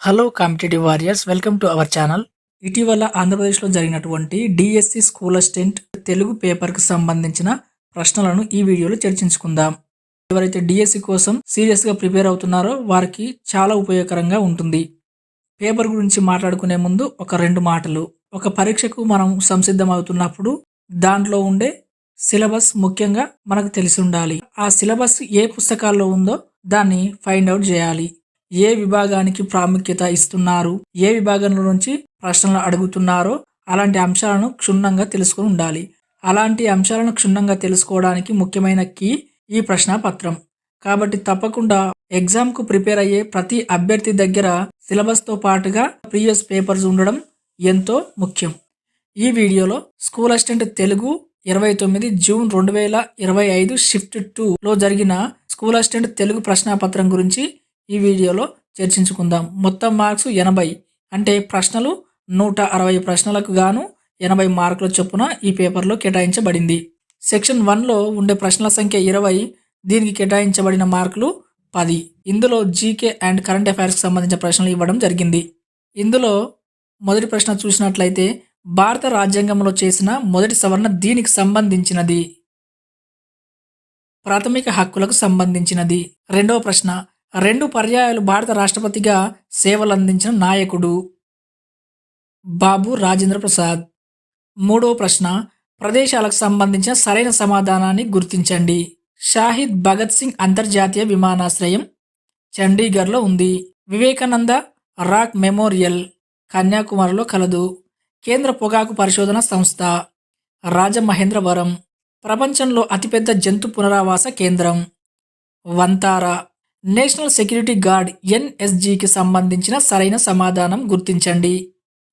Hello competitive warriors welcome to our channel ఇటీవల ఆంధ్రప్రదేశ్లో జరిగినటువంటి డిఎస్సి స్కూల్ అసిస్టెంట్ తెలుగు పేపర్కి సంబంధించిన ప్రశ్నలను ఈ వీడియోలో చర్చించుకుందాం. ఎవరైతే డిఎస్సి కోసం సీరియస్గా ప్రిపేర్ అవుతున్నారో వారికి చాలా ఉపయోగకరంగా ఉంటుంది. పేపర్ గురించి మాట్లాడుకునే ముందు ఒక రెండు మాటలు. ఒక పరీక్షకు మనం సంసిద్ధం అవుతున్నప్పుడు దాంట్లో ఉండే సిలబస్ ముఖ్యంగా మనకు తెలిసి ఉండాలి. ఆ సిలబస్ ఏ పుస్తకాల్లో ఉందో దాన్ని ఫైండ్ అవుట్ చేయాలి. ఏ విభాగానికి ప్రాముఖ్యత ఇస్తున్నారు? ఏ విభాగంలో నుంచి ప్రశ్నలు అడుగుతున్నారో అలాంటి అంశాలను క్షుణ్ణంగా తెలుసుకుని ఉండాలి. అలాంటి అంశాలను క్షుణ్ణంగా తెలుసుకోవడానికి ముఖ్యమైన కీ ఈ ప్రశ్న పత్రం కాబట్టి తప్పకుండా ఎగ్జామ్కు ప్రిపేర్ అయ్యే ప్రతి అభ్యర్థి దగ్గర సిలబస్తో పాటుగా ప్రీవియస్ పేపర్స్ ఉండడం ఎంతో ముఖ్యం. ఈ వీడియోలో స్కూల్ అసిస్టెంట్ తెలుగు ఇరవై తొమ్మిది జూన్ రెండు వేల ఇరవై ఐదు షిఫ్ట్ టూలో జరిగిన స్కూల్ అసిస్టెంట్ తెలుగు ప్రశ్నాపత్రం గురించి ఈ వీడియోలో చర్చించుకుందాం. మొత్తం మార్క్స్ ఎనభై. అంటే ప్రశ్నలు నూట అరవై ప్రశ్నలకు గాను ఎనభై మార్కుల చొప్పున ఈ పేపర్లో కేటాయించబడింది. సెక్షన్ వన్లో ఉండే ప్రశ్నల సంఖ్య ఇరవై. దీనికి కేటాయించబడిన మార్కులు పది. ఇందులో జీకే అండ్ కరెంట్ అఫైర్స్కి సంబంధించిన ప్రశ్నలు ఇవ్వడం జరిగింది. ఇందులో మొదటి ప్రశ్న చూసినట్లయితే భారత రాజ్యాంగంలో చేసిన మొదటి సవరణ దీనికి సంబంధించినది. ప్రాథమిక హక్కులకు సంబంధించినది. రెండవ ప్రశ్న రెండు పర్యాయాలు భారత రాష్ట్రపతిగా సేవలందించిన నాయకుడు బాబు రాజేంద్ర ప్రసాద్. మూడో ప్రశ్న ప్రదేశాలకు సంబంధించిన సరైన సమాధానాన్ని గుర్తించండి. షాహిద్ భగత్ సింగ్ అంతర్జాతీయ విమానాశ్రయం చండీగఢ్లో ఉంది. వివేకానంద రాక్ మెమోరియల్ కన్యాకుమారిలో కలదు. కేంద్ర పొగాకు పరిశోధన సంస్థ రాజమహేంద్రవరం. ప్రపంచంలో అతిపెద్ద జంతు పునరావాస కేంద్రం వంతారా. నేషనల్ సెక్యూరిటీ గార్డ్ ఎన్ఎస్జికి సంబంధించిన సరైన సమాధానం గుర్తించండి.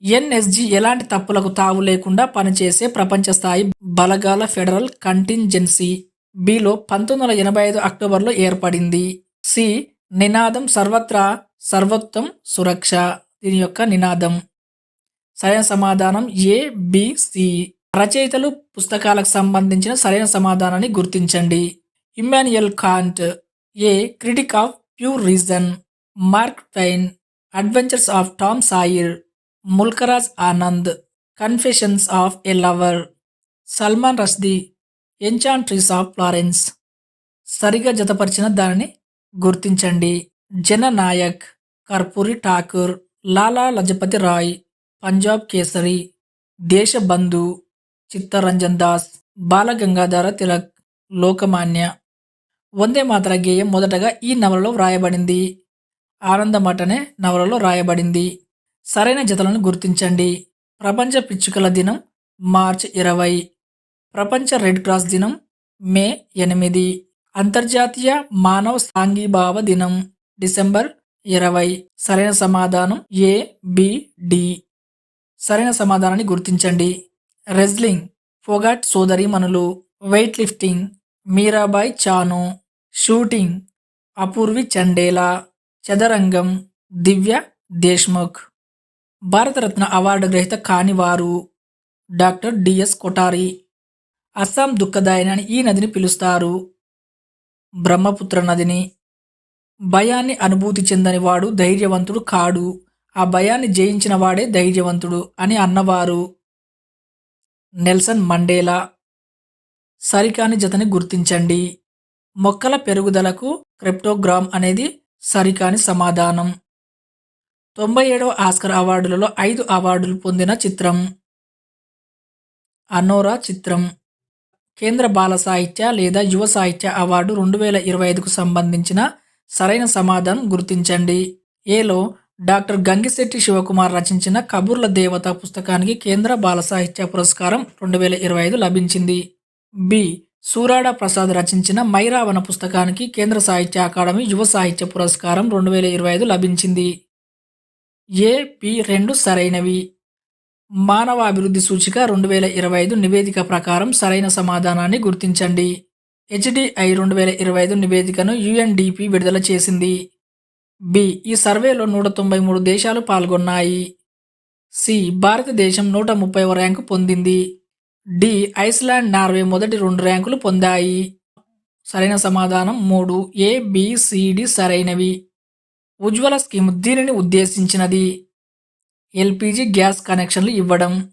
ఎన్ఎస్జి ఎలాంటి తప్పులకు తావు లేకుండా పనిచేసే ప్రపంచ స్థాయి బలగాల ఫెడరల్ కంటింజెన్సీ బిలో పంతొమ్మిది వందల ఎనభై ఐదు అక్టోబర్లో ఏర్పడింది. సి. నినాదం సర్వత్రా సర్వోత్తం సురక్ష దీని యొక్క నినాదం. సరైన సమాధానం ఏ బిసి రచయితలు పుస్తకాలకు సంబంధించిన సరైన సమాధానాన్ని గుర్తించండి. Immanuel Kant A critique of pure reason Mark Twain adventures of Tom Sawyer Mulkraj Anand confessions of a lover Salman Rushdie enchantress of Florence సరిగా జతపరిచిన దానిని గుర్తించండి. జననాయక్ కర్పూరి ఠాకూర్ లాలా లజపతి రాయ్ పంజాబ్ కేసరి దేశబంధు చిత్తరంజన్ దాస్ బాలగంగాధర తిలక్ లోకమాన్య. వందే మాతర గేయం మొదటగా ఈ నవలలో వ్రాయబడింది. ఆనందమటనే అనే నవలలో రాయబడింది. సరైన జతలను గుర్తించండి. ప్రపంచ పిచ్చుకల దినం మార్చ్ ఇరవై. ప్రపంచ రెడ్ క్రాస్ దినం మే ఎనిమిది. అంతర్జాతీయ మానవ సాంఘీభావ దినం డిసెంబర్ ఇరవై. సరైన సమాధానం ఏ బి డి. సరైన సమాధానాన్ని గుర్తించండి. రెజ్లింగ్ ఫోగాట్ సోదరిమణులు weight lifting Mirabai Chanu shooting Apurvi Chandela చదరంగం దివ్య దేశ్ముఖ్. భారతరత్న అవార్డు గ్రహీత కానివారు డాక్టర్ డిఎస్ కొటారి. అస్సాం దుఃఖదాయని అని ఈ నదిని పిలుస్తారు. బ్రహ్మపుత్ర నదిని. భయాన్ని అనుభూతి చెందని వాడు ధైర్యవంతుడు కాడు. ఆ భయాన్ని జయించిన వాడే ధైర్యవంతుడు అని అన్నవారు నెల్సన్ మండేలా. సరికాని జతని గుర్తించండి. మొక్కల పెరుగుదలకు క్రిప్టోగ్రామ్ అనేది సరికాని సమాధానం. తొంభై ఏడవ ఆస్కర్ అవార్డులలో ఐదు అవార్డులు పొందిన చిత్రం. అనోరా చిత్రం. కేంద్ర బాల సాహిత్య లేదా యువ సాహిత్య అవార్డు రెండు వేల ఇరవై ఐదుకు సంబంధించిన సరైన సమాధానం గుర్తించండి. ఏలో డాక్టర్ గంగిశెట్టి శివకుమార్ రచించిన కబుర్ల దేవత పుస్తకానికి కేంద్ర బాల సాహిత్య పురస్కారం రెండు వేల ఇరవై ఐదు లభించింది. బి. సూరాడ ప్రసాద్ రచించిన మైరావణ పుస్తకానికి కేంద్ర సాహిత్య అకాడమీ యువ సాహిత్య పురస్కారం రెండు వేల ఇరవై ఐదు లభించింది. ఏ పి రెండు సరైనవి. మానవ అభివృద్ధి సూచిక రెండు వేల ఇరవై ఐదు నివేదిక ప్రకారం సరైన సమాధానాన్ని గుర్తించండి. హెచ్డిఐ రెండు వేల ఇరవై ఐదు నివేదికను యుఎన్డిపి విడుదల చేసింది. బి ఈ సర్వేలో నూట తొంభై మూడు దేశాలు పాల్గొన్నాయి. సి భారతదేశం నూట ముప్పై ర్యాంకు పొందింది. డి. ఐస్లాండ్ నార్వే మొదటి రెండు ర్యాంకులు పొందాయి. సరైన సమాధానం మూడు. ఏ బిసిడి సరైనవి. ఉజ్వల స్కీమ్ దీనిని ఉద్దేశించినది. ఎల్పిజి గ్యాస్ కనెక్షన్లు ఇవ్వడం.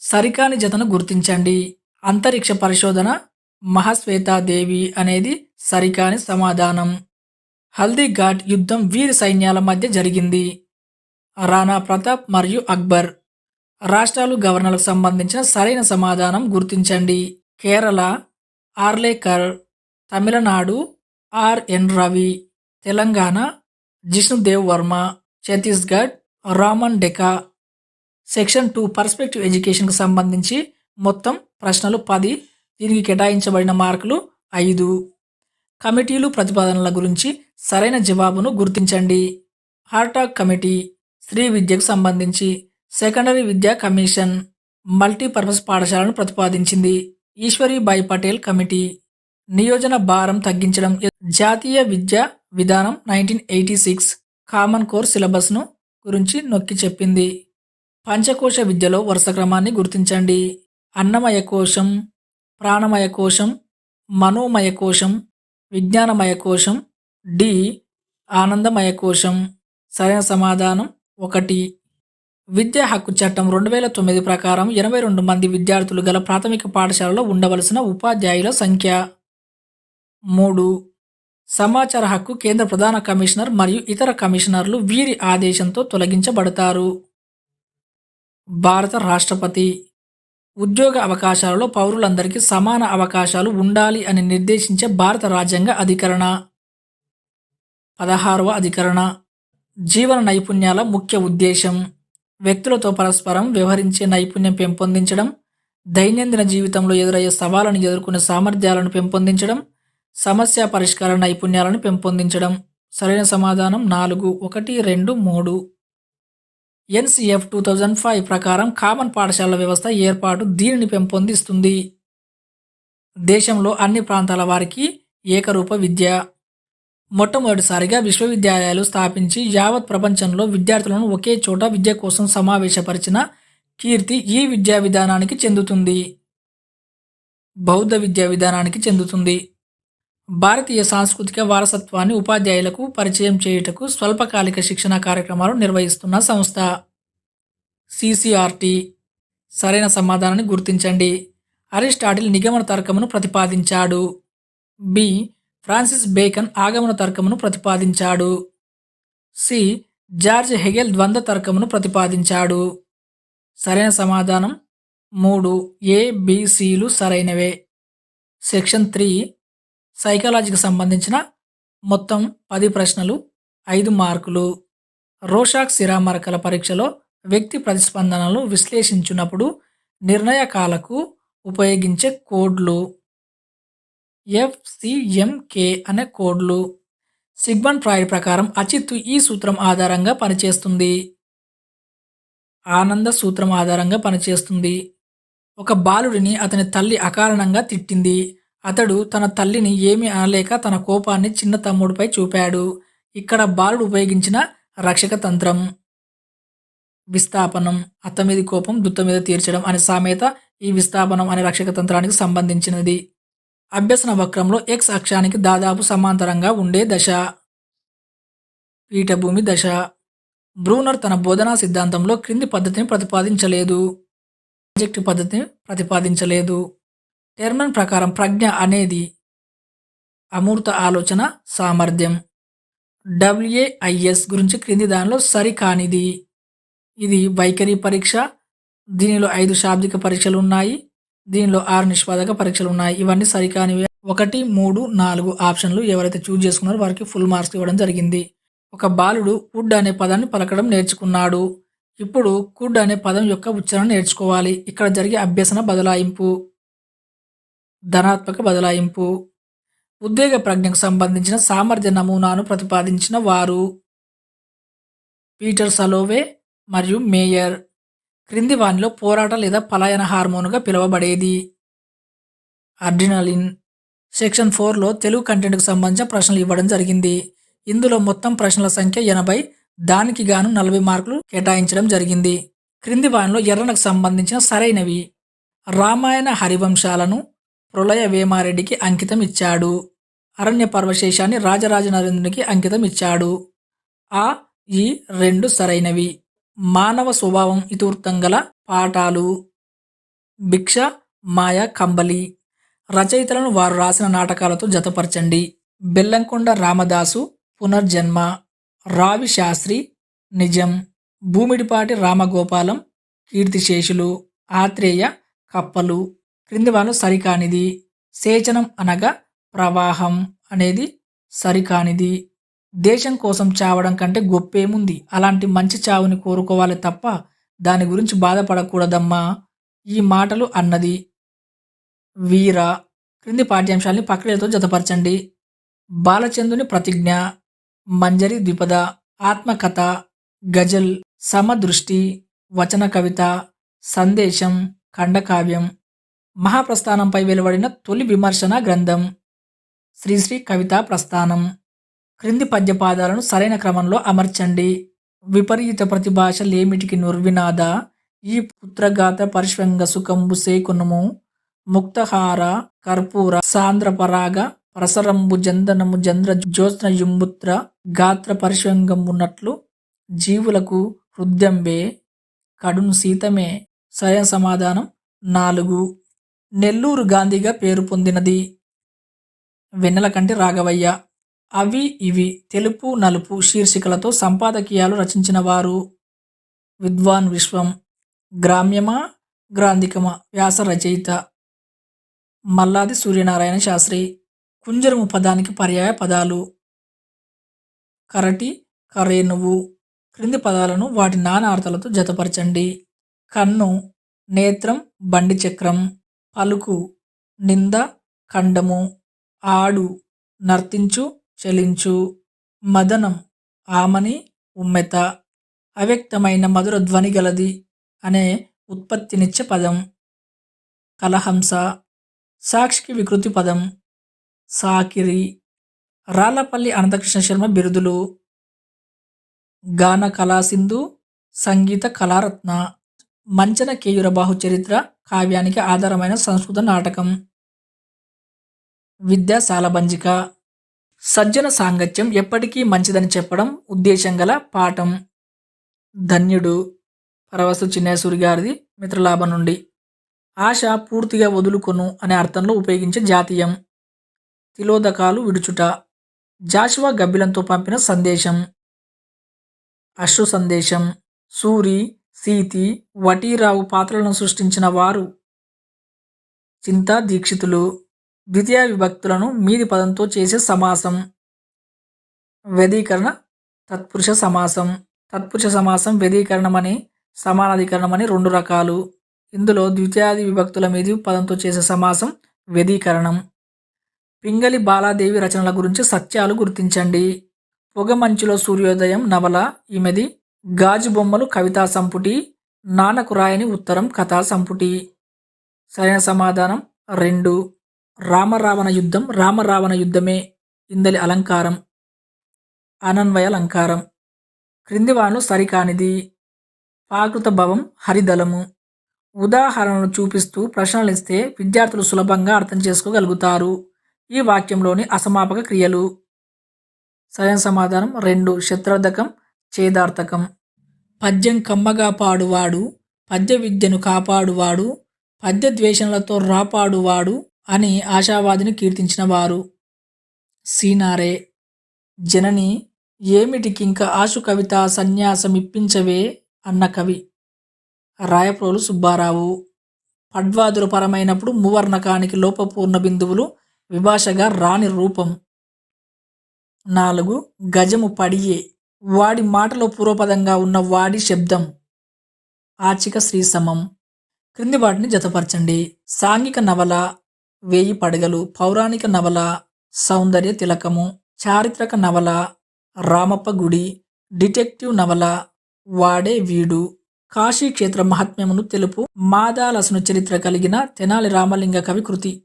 సరికాని జతను గుర్తించండి. అంతరిక్ష పరిశోధన మహాశ్వేతాదేవి అనేది సరికాని సమాధానం. హల్దీఘాట్ యుద్ధం వీరి సైన్యాల మధ్య జరిగింది. రాణా ప్రతాప్ మరియు అక్బర్. రాష్ట్రాలు గవర్నర్లకు సంబంధించిన సరైన సమాధానం గుర్తించండి. Kerala Arlekar Tamil Nadu RN Ravi Telangana Jishnu Dev Varma Chhattisgarh Raman Deka. Section two perspective ఎడ్యుకేషన్కు సంబంధించి మొత్తం ప్రశ్నలు పది దీనికి కేటాయించబడిన మార్కులు ఐదు. కమిటీలు ప్రతిపాదనల గురించి సరైన జవాబును గుర్తించండి. హార్టాక్ కమిటీ స్త్రీ విద్యకు సంబంధించి సెకండరీ విద్యా కమిషన్ మల్టీపర్పస్ పాఠశాలను ప్రతిపాదించింది. ఈశ్వరీబాయి పటేల్ కమిటీ. నియోజన భారం తగ్గించడం జాతీయ విద్యా విధానం nineteen eighty six common core సిలబస్ను గురించి నొక్కి చెప్పింది. పంచకోశ విద్యలో వరుస క్రమాన్ని గుర్తించండి. అన్నమయ కోశం ప్రాణమయ కోశం మనోమయ కోశం విజ్ఞానమయ కోశం డి. ఆనందమయ కోశం. సరైన సమాధానం ఒకటి. విద్యా హక్కు చట్టం రెండు వేల తొమ్మిది ప్రకారం ఎనభై రెండు మంది విద్యార్థులు గల ప్రాథమిక పాఠశాలలో ఉండవలసిన ఉపాధ్యాయుల సంఖ్య. మూడు. సమాచార హక్కు కేంద్ర ప్రధాన కమిషనర్ మరియు ఇతర కమిషనర్లు వీరి ఆదేశంతో తొలగించబడతారు. భారత రాష్ట్రపతి. ఉద్యోగ అవకాశాలలో పౌరులందరికీ సమాన అవకాశాలు ఉండాలి అని నిర్దేశించే భారత రాజ్యాంగ అధికరణ. పదహారవ అధికరణ. జీవన నైపుణ్యాల ముఖ్య ఉద్దేశం. వ్యక్తులతో పరస్పరం వ్యవహరించే నైపుణ్యం పెంపొందించడం దైనందిన జీవితంలో ఎదురయ్యే సవాళ్ళను ఎదుర్కొనే సామర్థ్యాలను పెంపొందించడం సమస్య పరిష్కార నైపుణ్యాలను పెంపొందించడం. సరైన సమాధానం నాలుగు ఒకటి రెండు మూడు. ఎన్సిఎఫ్ టూ థౌజండ్ ఫైవ్ ప్రకారం కామన్ పాఠశాల వ్యవస్థ ఏర్పాటు దీనిని పెంపొందిస్తుంది. దేశంలో అన్ని ప్రాంతాల వారికి ఏకరూప విద్య. మొట్టమొదటిసారిగా విశ్వవిద్యాలయాలు స్థాపించి యావత్ ప్రపంచంలో విద్యార్థులను ఒకే చోట విద్య కోసం సమావేశపరిచిన కీర్తి ఈ విద్యా విధానానికి చెందుతుంది. బౌద్ధ విద్యా విధానానికి చెందుతుంది. భారతీయ సాంస్కృతిక వారసత్వాన్ని ఉపాధ్యాయులకు పరిచయం చేయుటకు స్వల్పకాలిక శిక్షణ కార్యక్రమాలు నిర్వహిస్తున్న సంస్థ. సిసిఆర్టి. సరైన సమాధానాన్ని గుర్తించండి. అరిస్టాటిల్ నిగమన తర్కమును ప్రతిపాదించాడు. బి. ఫ్రాన్సిస్ బేకన్ ఆగమన తర్కమును ప్రతిపాదించాడు. సి. జార్జ్ హెగెల్ ద్వంద్వ తర్కమును ప్రతిపాదించాడు. సరైన సమాధానం మూడు ఏబిసిలు సరైనవే. సెక్షన్ త్రీ సైకాలజీకి సంబంధించిన మొత్తం పది ప్రశ్నలు ఐదు మార్కులు. రోషాక్ సిరామరకల పరీక్షలో వ్యక్తి ప్రతిస్పందనలు విశ్లేషించినప్పుడు నిర్ణయకాలకు ఉపయోగించే కోడ్లు. ఎఫ్సిఎంకే అనే కోడ్లు సిగ్మన్ ఫ్రాయిడ్ ప్రకారం అచిత్తు ఈ సూత్రం ఆధారంగా పనిచేస్తుంది. ఆనంద సూత్రం ఆధారంగా పనిచేస్తుంది. ఒక బాలుడిని అతని తల్లి అకారణంగా తిట్టింది. అతడు తన తల్లిని ఏమీ అనలేక తన కోపాన్ని చిన్న తమ్ముడిపై చూపాడు. ఇక్కడ బాలుడు ఉపయోగించిన రక్షక తంత్రం. విస్థాపనం. అత్త మీద కోపం దుత్త మీద తీర్చడం అనే సామెత ఈ విస్థాపనం అనే రక్షక తంత్రానికి సంబంధించినది. అభ్యసన వక్రంలో ఎక్స్ అక్షానికి దాదాపు సమాంతరంగా ఉండే దశ. పీఠభూమి దశ. బ్రూనర్ తన బోధనా సిద్ధాంతంలో క్రింది పద్ధతిని ప్రతిపాదించలేదు. ఆబ్జెక్టివ్ పద్ధతిని ప్రతిపాదించలేదు. టెర్మన్ ప్రకారం ప్రజ్ఞ అనేది అమూర్త ఆలోచన సామర్థ్యం. డబ్ల్యూఏఐఎస్ గురించి క్రింది దానిలో సరికానిది. ఇది వైఖరి పరీక్ష. దీనిలో ఐదు శాబ్దిక పరీక్షలు ఉన్నాయి. దీనిలో ఆరు నిష్పాదక పరీక్షలు ఉన్నాయి. ఇవన్నీ సరికానివి. ఒకటి మూడు నాలుగు ఆప్షన్లు ఎవరైతే చూజ్ చేసుకున్నారో వారికి ఫుల్ మార్క్స్ ఇవ్వడం జరిగింది. ఒక బాలుడు వుడ్ అనే పదాన్ని పలకడం నేర్చుకున్నాడు. ఇప్పుడు కుడ్ అనే పదం యొక్క ఉచ్చారణ నేర్చుకోవాలి. ఇక్కడ జరిగే అభ్యసన బదలాయింపు. ధనాత్మక బదలాయింపు. ఉద్వేగ ప్రజ్ఞకు సంబంధించిన సామర్థ్య నమూనాను ప్రతిపాదించిన వారు. పీటర్ సలోవే మరియు మేయర్. క్రింది వానిలో పోరాట లేదా పలాయన హార్మోన్గా పిలువబడేది. అడ్రినలిన్ సెక్షన్ ఫోర్లో తెలుగు కంటెంట్కు సంబంధించిన ప్రశ్నలు ఇవ్వడం జరిగింది. ఇందులో మొత్తం ప్రశ్నల సంఖ్య ఎనభై దానికి గాను నలభై మార్కులు కేటాయించడం జరిగింది. క్రింది వానిలో ఎర్రనకు సంబంధించిన సరైనవి. రామాయణ హరివంశాలను ప్రళయ వేమారెడ్డికి అంకితం ఇచ్చాడు. అరణ్య పర్వశేషాన్ని రాజరాజ నరేంద్రునికి అంకితం ఇచ్చాడు. ఆ ఈ రెండు సరైనవి. మానవ స్వభావం ఇతివృత్తం గల పాఠాలు భిక్ష మాయ కంబలి రచయితలను వారు రాసిన నాటకాలతో జతపరచండి. బెల్లంకొండ రామదాసు పునర్జన్మ రావి శాస్త్రి నిజం భూమిడిపాటి రామగోపాలం కీర్తిశేషులు ఆత్రేయ కప్పలు క్రింది వాళ్ళు సరికానిది సేచనం అనగా ప్రవాహం అనేది సరికానిది. దేశం కోసం చావడం కంటే గొప్పేముంది? అలాంటి మంచి చావుని కోరుకోవాలి తప్ప దాని గురించి బాధపడకూడదమ్మా. ఈ మాటలు అన్నది వీర క్రింది పాఠ్యాంశాల్ని ప్రక్రియతో జతపరచండి. బాలచందుని ప్రతిజ్ఞ మంజరి ద్విపద ఆత్మకథ గజల్ సమదృష్టి వచన కవిత సందేశం ఖండకావ్యం మహాప్రస్థానంపై వెలువడిన తొలి విమర్శన గ్రంథం శ్రీశ్రీ కవితా ప్రస్థానం. క్రింది పద్యపాదాలను సరైన క్రమంలో అమర్చండి. విపరీత ప్రతిభాషలేమిటికి నుర్వినాద ఈ పుత్రగాత పరిష్వంగ సుఖంబు సేకునము ముక్తహార కర్పూర సాంద్రపరాగ ప్రసరంబు జందనము జంద్ర జ్యోత్నయుంబుత్ర గాత్ర పరిష్వంగమున్నట్లు జీవులకు హృద్యంబే కడును సీతమే. సరైన సమాధానం నాలుగు. నెల్లూరు గాంధీగా పేరు పొందినది. వెన్నెల కంటి రాఘవయ్య. అవి ఇవి తెలుపు నలుపు శీర్షికలతో సంపాదకీయాలు రచించిన వారు విద్వాన్ విశ్వం గ్రామ్యమా గ్రాంధికమా? వ్యాస రచయిత మల్లాది సూర్యనారాయణ శాస్త్రి కుంజరము పదానికి పర్యాయ పదాలు. కరటి కరేనువు క్రింది పదాలను వాటి నానార్థాలతో జతపరచండి. కన్ను నేత్రం బండి చక్రం పలుకు నింద ఖండము ఆడు నర్తించు చలించు మదనం ఆమని ఉమ్మెత అవ్యక్తమైన మధుర ధ్వని గలది అనే ఉత్పత్తినిచ్చే పదం. కలహంస సాక్షికి వికృతి పదం. సాకిరి రాళ్ళపల్లి అనంతకృష్ణ శర్మ బిరుదులు. గాన కళాసింధు సంగీత కళారత్న మంచన కేయుర బాహు చరిత్ర కావ్యానికి ఆధారమైన సంస్కృత నాటకం. విద్యా సాలబంజిక సజ్జన సాంగత్యం ఎప్పటికీ మంచిదని చెప్పడం ఉద్దేశం గల పాఠం. ధన్యుడు పరవస్తు చిన్నేశ్వరి గారిది మిత్రలాభ నుండి. ఆశ పూర్తిగా వదులుకొను అనే అర్థంలో ఉపయోగించే జాతీయం. తిలోదకాలు విడుచుట. జాషువా గబ్బిలంతో పంపిన సందేశం. అశ్రు సందేశం. సూరి సీతి వటీరావు పాత్రలను సృష్టించిన వారు. చింతా దీక్షితులు. ద్వితీయ విభక్తులను మీది పదంతో చేసే సమాసం. వ్యధీకరణ తత్పురుష సమాసం. తత్పురుష సమాసం వ్యధీకరణం అని సమానాధికరణం అని రెండు రకాలు. ఇందులో ద్వితీయాది విభక్తుల మీది పదంతో చేసే సమాసం వ్యధీకరణం పింగళి బాలాదేవి రచనల గురించి సత్యాలు గుర్తించండి. పొగమంచులో సూర్యోదయం నవల ఈమెది గాజు బొమ్మలు కవితా సంపుటి నానకు రాయని ఉత్తరం కథా సంపుటి. సరైన సమాధానం రెండు. రామరావణ యుద్ధం రామరావణ యుద్ధమే ఇందలి అలంకారం అనన్వయ అలంకారం. క్రిందివాను సరికానిది పాకృత భవం హరిదళము. ఉదాహరణను చూపిస్తూ ప్రశ్నలు ఇస్తే విద్యార్థులు సులభంగా అర్థం చేసుకోగలుగుతారు. ఈ వాక్యంలోని అసమాపక క్రియలు. సరైన సమాధానం రెండు శత్రార్థకం చేదార్థకం పద్యం కమ్మగా పాడువాడు పద్య విద్యను కాపాడువాడు పద్య ద్వేషణలతో రాపాడువాడు అని ఆశావాదిని కీర్తించిన వారు సీనారే జనని ఏమిటికింక ఆశు కవిత సన్యాసమిప్పించవే అన్న కవి. రాయప్రోలు సుబ్బారావు. పడ్వాదులు పరమైనప్పుడు మువర్ణకానికి లోపపూర్ణ బిందువులు విభాషగా రాని రూపం. నాలుగు గజము పడియే వాడి మాటలో పూర్వపదంగా ఉన్న వాడి శబ్దం. ఆచిక శ్రీసమం. క్రింది వాటిని జతపరచండి. సాంఘిక నవల వేయి పడగలు పౌరాణిక నవల సౌందర్య తిలకము చారిత్రక నవల రామప్ప గుడి డిటెక్టివ్ నవల వాడే వీడు కాశీ క్షేత్ర మహాత్మ్యమును తెలుపు మాదాలసను చరిత్ర కలిగిన తెనాలి రామలింగ కవి కృతి.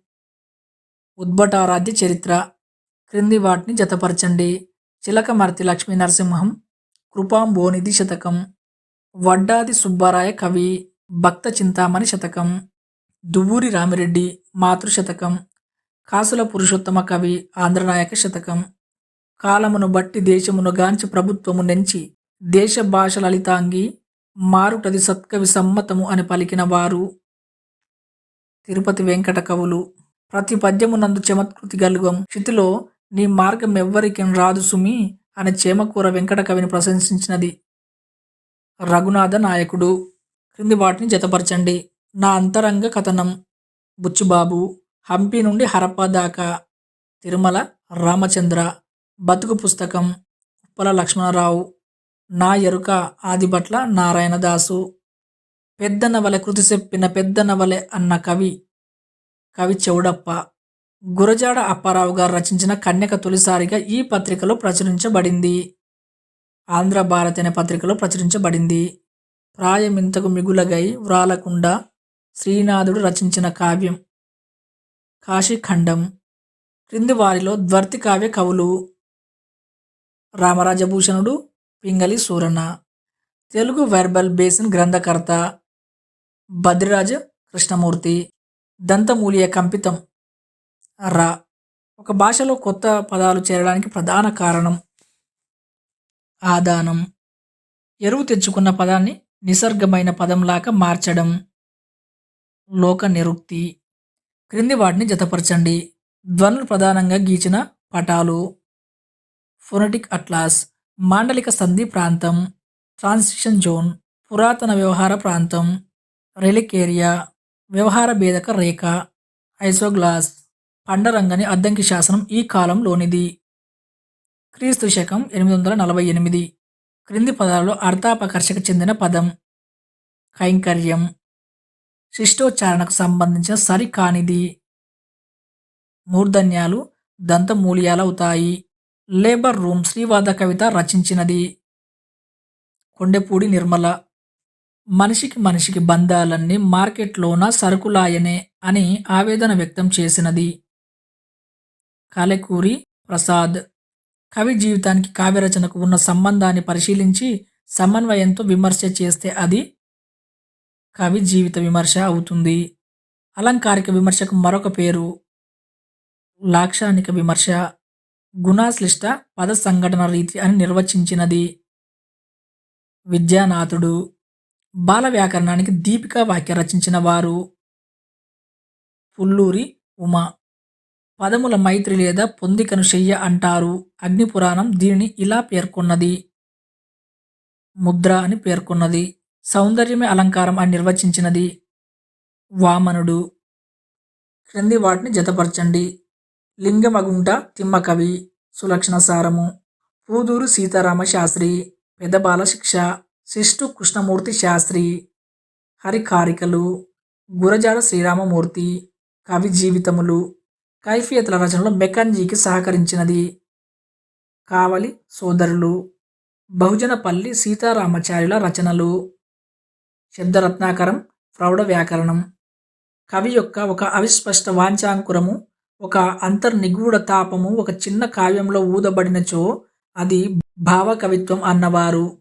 ఉద్భటారాధ్య చరిత్ర క్రింది వాటిని జతపరచండి. చిలకమర్తి లక్ష్మీ నరసింహం కృపాంబోనిధి శతకం వడ్డాది సుబ్బారాయ కవి భక్త చింతామణి శతకం. దువ్వూరి రామిరెడ్డి మాతృశతకం కాసుల పురుషోత్తమ కవి ఆంధ్రనాయక శతకం. కాలమును బట్టి దేశమును గాంచి ప్రభుత్వము నెంచి దేశ భాష లలితాంగి మారుటది సత్కవి సమ్మతము అని పలికిన వారు. తిరుపతి వెంకట కవులు ప్రతి పద్యమునందు చమత్కృతి గలుగం క్షితిలో నీ మార్గం ఎవ్వరికి రాదు సుమి అని చేమకూర వెంకట కవిని ప్రశంసించినది రఘునాథ నాయకుడు. క్రింది వాటిని జతపరచండి. నా అంతరంగ కథనం. బుచ్చుబాబు హంపి నుండి హరప్ప దాకా. తిరుమల రామచంద్ర. బతుకు పుస్తకం ఉప్పల లక్ష్మణరావు. నా ఎరుక ఆదిభట్ల నారాయణదాసు. పెద్ద నవల కృతి చెప్పిన పెద్ద నవలె అన్న కవి కవి చెవుడప్ప. గురజాడ అప్పారావు గారు రచించిన కన్యక తొలిసారిగా ఈ పత్రికలో ప్రచురించబడింది. ఆంధ్ర భారత్ అనే పత్రికలో ప్రచురించబడింది. ప్రాయమింతకు మిగులగై వ్రాలకుండా శ్రీనాథుడు రచించిన కావ్యం. కాశీఖండం. క్రింది వారిలో ద్వర్తి కావ్య కవులు రామరాజభూషణుడు పింగళి సూరణ తెలుగు వెర్బల్ బేసిన్ గ్రంథకర్త బద్రిరాజ కృష్ణమూర్తి. దంతమూలియ కంపితం రా. ఒక భాషలో కొత్త పదాలు చేరడానికి ప్రధాన కారణం ఆదానం. ఎరువు తెచ్చుకున్న పదాన్ని నిసర్గమైన పదంలాగా మార్చడం. లోక నిరుక్తి. క్రింది వాటిని జతపరచండి. ధ్వనులు ప్రధానంగా గీచిన పటాలు. Phonetic atlas. మాండలిక సంధి ప్రాంతం. Transition zone. పురాతన వ్యవహార ప్రాంతం. రెలిక్ ఏరియా వ్యవహార భేదక రేఖ. ఐసోగ్లాస్. పండరంగని అద్దంకి శాసనం ఈ కాలంలోనిది క్రీస్తు శకం ఎనిమిది వందల నలభై ఎనిమిది. క్రింది పదాలలో అర్థాపకర్షక చెందిన పదం. కైంకర్యం. శిష్టోచ్చారణకు సంబంధించిన సరికానిది మూర్ధన్యాలు దంతమూలియాలవుతాయి లేబర్ రూమ్ శ్రీవాద కవిత రచించినది. కొండెపూడి నిర్మల. మనిషికి మనిషికి బంధాలన్నీ మార్కెట్లోన సరుకులాయనే అని ఆవేదన వ్యక్తం చేసినది. కాలెకూరి ప్రసాద్. కవి జీవితానికి కావ్యరచనకు ఉన్న సంబంధాన్ని పరిశీలించి సమన్వయంతో విమర్శ చేస్తే అది కవి జీవిత విమర్శ అవుతుంది. అలంకారిక విమర్శకు మరొక పేరు లాక్షణిక విమర్శ. గుణాశ్లిష్ట పద సంఘటన రీతి అని నిర్వచించినది. విద్యానాథుడు బాల వ్యాకరణానికి దీపికా వాక్య రచించిన వారు. పుల్లూరి ఉమ. పదముల మైత్రి లేదా పొందికను శయ్య అంటారు. అగ్నిపురాణం దీనిని ఇలా పేర్కొన్నది. ముద్ర అని పేర్కొన్నది. సౌందర్యమే అలంకారం అని నిర్వచించినది. వామనుడు. క్రింది వాటిని జతపరచండి. లింగమగుంట తిమ్మకవి సులక్షణ సారము. పూదూరు సీతారామ శాస్త్రి పెదబాల శిక్ష శిష్టు కృష్ణమూర్తి శాస్త్రి హరికారికలు గురజాడ శ్రీరామమూర్తి కవి జీవితములు కైఫియతుల రచనలో మెకంజీకి సహకరించినది. కావలి సోదరులు. బహుజనపల్లి సీతారామచార్యుల రచనలు. శబ్దరత్నాకరం ప్రౌఢ వ్యాకరణం. కవి యొక్క ఒక అవిస్పష్ట వాంఛాంకురము ఒక అంతర్నిగూఢ తాపము ఒక చిన్న కావ్యంలో ఊదబడినచో అది భావకవిత్వం అన్నవారు.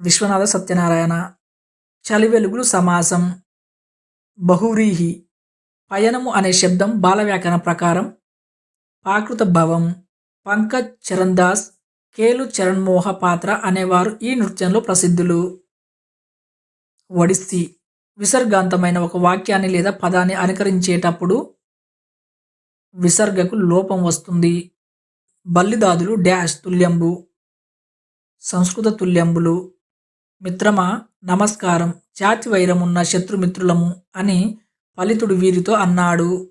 విశ్వనాథ సత్యనారాయణ. చలివెలుగులు సమాసం. బహురీహి పయనము అనే శబ్దం బాలవ్యాకరణ ప్రకారం. పాకృత భవం. పంకజ్ చరణ్ దాస్ కేలు చరణ్మోహ పాత్ర అనేవారు ఈ నృత్యంలో ప్రసిద్ధులు. ఒడిస్సీ విసర్గాంతమైన ఒక వాక్యాన్ని లేదా పదాన్ని అనుకరించేటప్పుడు విసర్గకు లోపం వస్తుంది. బల్లిదాదులు డాష్ తుల్యంబు సంస్కృత తుల్యంబులు మిత్రమా నమస్కారం జాతి వైరమున్న శత్రుమిత్రులము అని ఫలితుడు వీరితో అన్నాడు.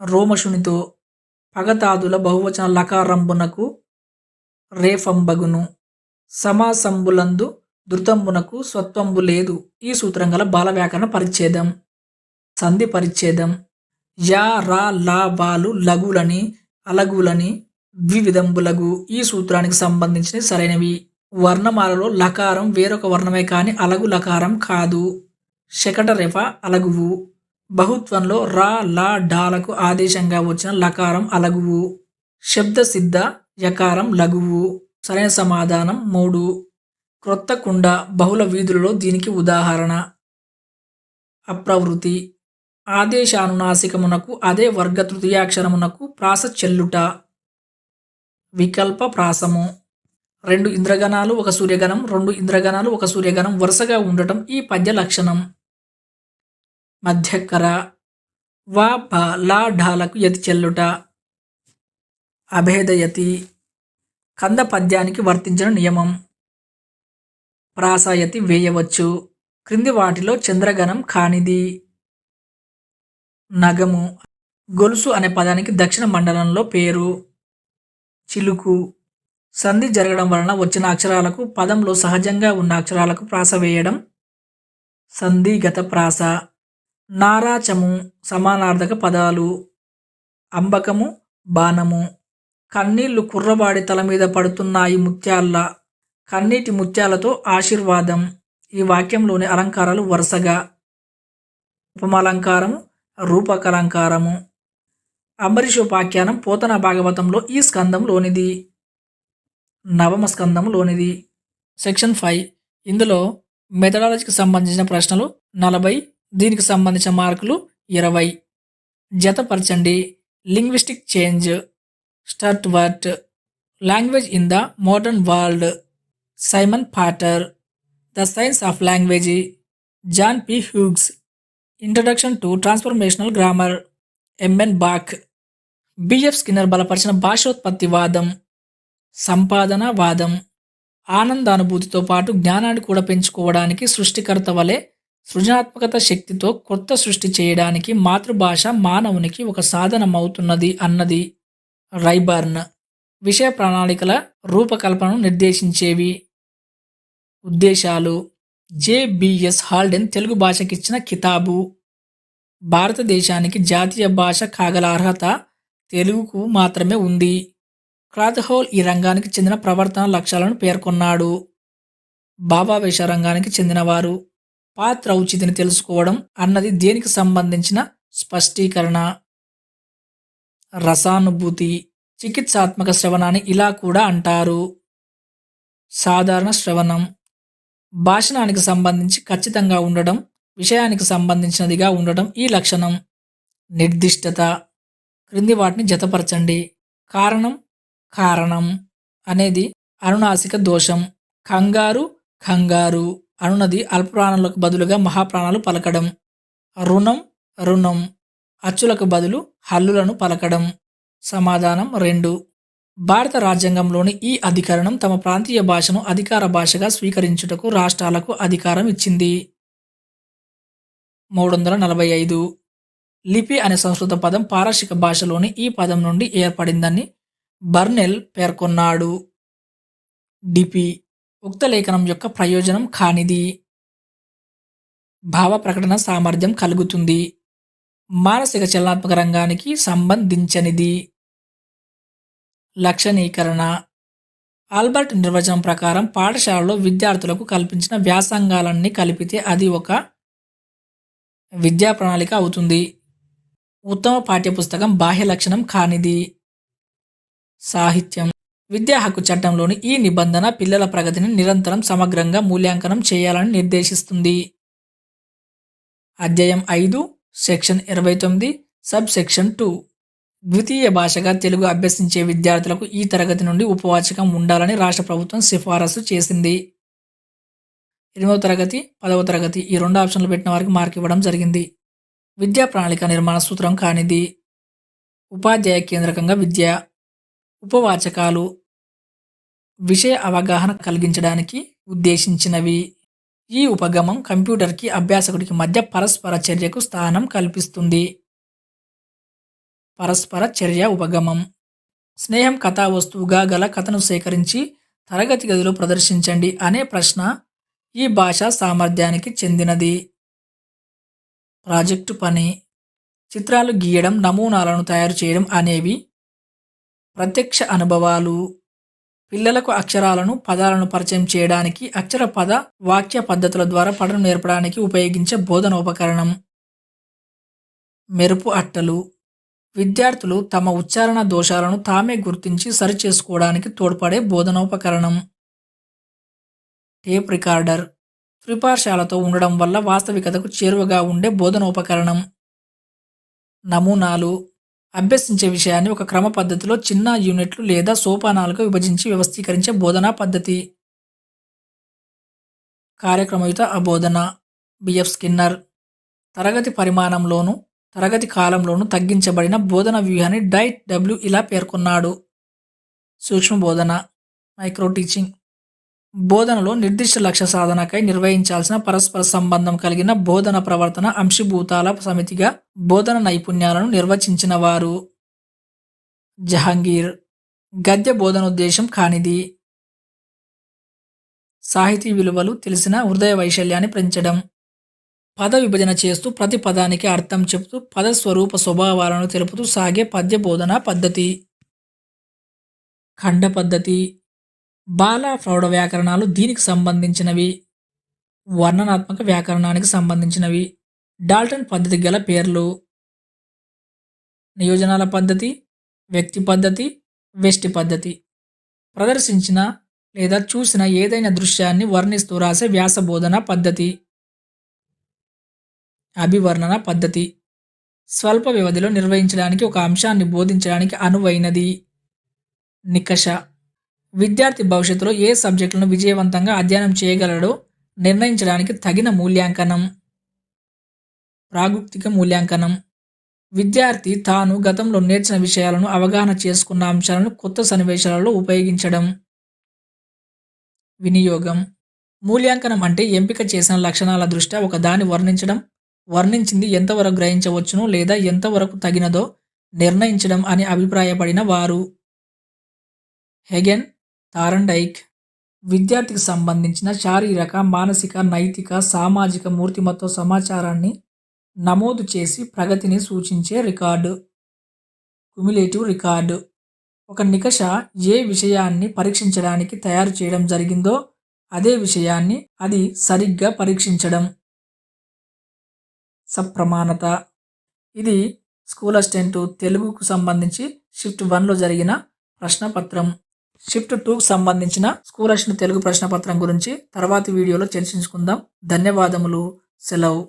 రోమశునితో పగతాదుల బహువచన లకారంబునకు రేఫంబగును సమాసంబులందు ధృతంబునకు స్వత్వంబు లేదు. ఈ సూత్రం గల బాల వ్యాకరణ పరిచ్ఛేదం. సంధి పరిచ్ఛేదం. యా రా లా బాలు లఘులని అలగులని ద్వివిధంబులగు. ఈ సూత్రానికి సంబంధించిన సరైనవి. వర్ణమాలలో లకారం వేరొక వర్ణమే కాని అలగు లకారం కాదు. శకట రెఫ అలగువు. బహుత్వంలో రా లా డాలకు ఆదేశంగా వచ్చిన లకారం అలగువు. శబ్ద సిద్ధ యకారం లఘువు. సరైన సమాధానం మూడు. క్రొత్త కుండ బహుళ వీధులలో దీనికి ఉదాహరణ. అప్రవృతి ఆదేశానునాసికమునకు అదే వర్గ తృతీయాక్షరమునకు ప్రాస చెల్లుట. వికల్ప ప్రాసము. రెండు ఇంద్రగణాలు ఒక సూర్యగణం రెండు ఇంద్రగణాలు ఒక సూర్యగణం వరుసగా ఉండటం ఈ పద్య లక్షణం. మధ్యకర వా ప లా ఢాలకు యతి చెల్లుట. అభేదయతి. కంద పద్యానికి వర్తించిన నియమం. ప్రాసాయతి వేయవచ్చు. క్రింది వాటిలో చంద్రగణం కానిది. నగము. గొలుసు అనే పదానికి దక్షిణ మండలంలో పేరు. చిలుకు. సంధి జరగడం వలన వచ్చిన అక్షరాలకు పదంలో సహజంగా ఉన్న అక్షరాలకు ప్రాస వేయడం. సంధిగత ప్రాస. నారాచము సమానార్థక పదాలు. అంబకము బాణము. కన్నీళ్ళు కుర్రవాడి తల మీద పడుతున్నాయి ముత్యాల్లా. కన్నీటి ముత్యాలతో ఆశీర్వాదం. ఈ వాక్యంలోని అలంకారాలు వరుసగా. ఉపమాలంకారము రూపకలంకారము. అంబరీషోపాఖ్యానం పోతన భాగవతంలో ఈ స్కందంలోనిది. నవమ స్కందంలోనిది. Section five. ఇందులో మెథడాలజీకి సంబంధించిన ప్రశ్నలు నలభై దీనికి సంబంధించిన మార్కులు ఇరవై. జతపరచండి. Linguistic change. Sturtevant language in the modern world. Simon Potter the science of language John P Hughes introduction to transformational grammar MN Bach BF Skinner బలపరిచిన భాషోత్పత్తి వాదం సంపాదన వాదం ఆనందానుభూతితో పాటు జ్ఞానాన్ని కూడా పెంచుకోవడానికి సృష్టికర్త వలె సృజనాత్మకత శక్తితో కొత్త సృష్టి చేయడానికి మాతృభాష మానవునికి ఒక సాధనమవుతున్నది అన్నది రైబర్న్. విషయ ప్రణాళికల రూపకల్పనను నిర్దేశించేవి. ఉద్దేశాలు. జేబిఎస్ హాల్డెన్ తెలుగు భాషకిచ్చిన కితాబు. భారతదేశానికి జాతీయ భాష కాగల అర్హత తెలుగుకు మాత్రమే ఉంది. క్రాత్హోల్ ఈ రంగానికి చెందిన ప్రవర్తన లక్ష్యాలను పేర్కొన్నాడు. భావావేశ రంగానికి చెందినవారు. పాత్ర ఉచితిని తెలుసుకోవడం అన్నది దేనికి సంబంధించిన స్పష్టీకరణ? రసానుభూతి చికిత్సాత్మక శ్రవణాన్ని ఇలా కూడా అంటారు. సాధారణ శ్రవణం. భాషణానికి సంబంధించి ఖచ్చితంగా ఉండడం విషయానికి సంబంధించినదిగా ఉండడం ఈ లక్షణం. నిర్దిష్టత. క్రింది వాటిని జతపరచండి. కారణం కారణం అనేది అనునాసిక దోషం. కంగారు కంగారు అనునది అల్పప్రాణాలకు బదులుగా మహాప్రాణాలు పలకడం. రుణం రుణం అచ్చులకు బదులు హల్లులను పలకడం. సమాధానం రెండు. భారత రాజ్యాంగంలోని ఈ అధికరణం తమ ప్రాంతీయ భాషను అధికార భాషగా స్వీకరించుటకు రాష్ట్రాలకు అధికారం ఇచ్చింది. మూడు వందల నలభై ఐదు. లిపి అనే సంస్కృత పదం పారశిక భాషలోని ఈ పదం నుండి ఏర్పడిందని బర్నెల్ పేర్కొన్నాడు. డిపి ఉక్త లేఖనం యొక్క ప్రయోజనం కానిది. భావ ప్రకటన సామర్థ్యం కలుగుతుంది. మానసిక చలనాత్మక రంగానికి సంబంధించనిది. లక్షణీకరణ. ఆల్బర్ట్ నిర్వచనం ప్రకారం పాఠశాలలో విద్యార్థులకు కల్పించిన వ్యాసంగాలన్నీ కలిపితే అది ఒక విద్యా ప్రణాళిక అవుతుంది. ఉత్తమ పాఠ్యపుస్తకం బాహ్య లక్షణం కానిది. సాహిత్యం. విద్యా హక్కు చట్టంలోని ఈ నిబంధన పిల్లల ప్రగతిని నిరంతరం సమగ్రంగా మూల్యాంకనం చేయాలని నిర్దేశిస్తుంది. అధ్యాయం ఐదు సెక్షన్ ఇరవై తొమ్మిది సబ్ సెక్షన్ టూ. ద్వితీయ భాషగా తెలుగు అభ్యసించే విద్యార్థులకు ఈ తరగతి నుండి ఉపవాచకం ఉండాలని రాష్ట్ర ప్రభుత్వం సిఫారసు చేసింది. ఎనిమిదవ తరగతి పదవ తరగతి ఈ రెండు ఆప్షన్లు పెట్టిన వారికి మార్క్ ఇవ్వడం జరిగింది. విద్యా ప్రణాళిక నిర్మాణ సూత్రం కానిది. ఉపాధ్యాయ కేంద్రకంగా విద్య. ఉపవాచకాలు. విషయ అవగాహన కలిగించడానికి ఉద్దేశించినవి. ఈ ఉపగమం కంప్యూటర్కి అభ్యాసకుడికి మధ్య పరస్పర చర్యకు స్థానం కల్పిస్తుంది. పరస్పర చర్య ఉపగమం. స్నేహం కథా వస్తువుగా గల కథను సేకరించి తరగతి గదిలో ప్రదర్శించండి అనే ప్రశ్న ఈ భాష సామర్థ్యానికి చెందినది. ప్రాజెక్టు పని. చిత్రాలు గీయడం నమూనాలను తయారు చేయడం అనేవి ప్రత్యక్ష అనుభవాలు. పిల్లలకు అక్షరాలను పదాలను పరిచయం చేయడానికి అక్షర పద వాక్య పద్ధతుల ద్వారా పఠనం నేర్పడానికి ఉపయోగించే బోధన ఉపకరణం మెరుపు అట్టలు. విద్యార్థులు తమ ఉచ్చారణ దోషాలను తామే గుర్తించి సరిచేసుకోవడానికి తోడ్పడే బోధనోపకరణం. Tape recorder. త్రిపార్శాలతో ఉండడం వల్ల వాస్తవికతకు చేరువగా ఉండే బోధనోపకరణం. నమూనాలు. అభ్యసించే విషయాన్ని ఒక క్రమ పద్ధతిలో చిన్న యూనిట్లు లేదా సోపానాలుగా విభజించి వ్యవస్థీకరించే బోధనా పద్ధతి. కార్యక్రమయుత అబోధన. BF Skinner. తరగతి పరిమాణంలోనూ తరగతి కాలంలోనూ తగ్గించబడిన బోధన వ్యూహాన్ని డైట్ డబ్ల్యూ ఇలా పేర్కొన్నాడు. సూక్ష్మ బోధన మైక్రో టీచింగ్. బోధనలో నిర్దిష్ట లక్ష్య సాధనకై నిర్వహించాల్సిన పరస్పర సంబంధం కలిగిన బోధన ప్రవర్తన అంశభూతాల సమితిగా బోధన నైపుణ్యాలను నిర్వచించిన వారు. జహాంగీర్ గద్య బోధన ఉద్దేశం కానిది. సాహితీ విలువలు తెలిసిన హృదయ వైశల్యాన్ని పెంచడం. పద విభజన చేస్తూ ప్రతి పదానికి అర్థం చెబుతూ పద స్వరూప స్వభావాలను తెలుపుతూ సాగే పద్య బోధన పద్ధతి. ఖండ పద్ధతి. బాల ప్రౌఢ వ్యాకరణాలు దీనికి సంబంధించినవి. వర్ణనాత్మక వ్యాకరణానికి సంబంధించినవి. డాల్టన్ పద్ధతి గల పేర్లు. నియోజనాల పద్ధతి వ్యక్తి పద్ధతి వెష్టి పద్ధతి. ప్రదర్శించిన లేదా చూసిన ఏదైనా దృశ్యాన్ని వర్ణిస్తూ రాసే వ్యాస బోధన పద్ధతి. అభివర్ణన పద్ధతి. స్వల్ప వ్యవధిలో నిర్వహించడానికి ఒక అంశాన్ని బోధించడానికి అనువైనది. నికష. విద్యార్థి భవిష్యత్తులో ఏ సబ్జెక్టులను విజయవంతంగా అధ్యయనం చేయగలడో నిర్ణయించడానికి తగిన మూల్యాంకనం. ప్రాగుక్తిక మూల్యాంకనం. విద్యార్థి తాను గతంలో నేర్చిన విషయాలను అవగాహన చేసుకున్న అంశాలను కొత్త సన్నివేశాలలో ఉపయోగించడం. వినియోగం. మూల్యాంకనం అంటే ఎంపిక చేసిన లక్షణాల దృష్ట్యా ఒక దాన్ని వర్ణించడం వర్ణించింది ఎంతవరకు గ్రహించవచ్చునో లేదా ఎంతవరకు తగినదో నిర్ణయించడం అని అభిప్రాయపడిన వారు. Hagen Thorndike. విద్యార్థికి సంబంధించిన శారీరక మానసిక నైతిక సామాజిక మూర్తిమత్వ సమాచారాన్ని నమోదు చేసి ప్రగతిని సూచించే రికార్డు. Cumulative record. ఒక నికష ఏ విషయాన్ని పరీక్షించడానికి తయారు చేయడం జరిగిందో అదే విషయాన్ని అది సరిగ్గా పరీక్షించడం. సప్రమాణత. ఇది స్కూల్ అసిస్టెంట్ తెలుగుకు సంబంధించి షిఫ్ట్ వన్లో జరిగిన ప్రశ్నపత్రం. షిఫ్ట్ టూకు సంబంధించిన స్కూల్ అసిస్టెంట్ తెలుగు ప్రశ్నపత్రం గురించి తర్వాతి వీడియోలో చర్చించుకుందాం. ధన్యవాదములు. సెలవు.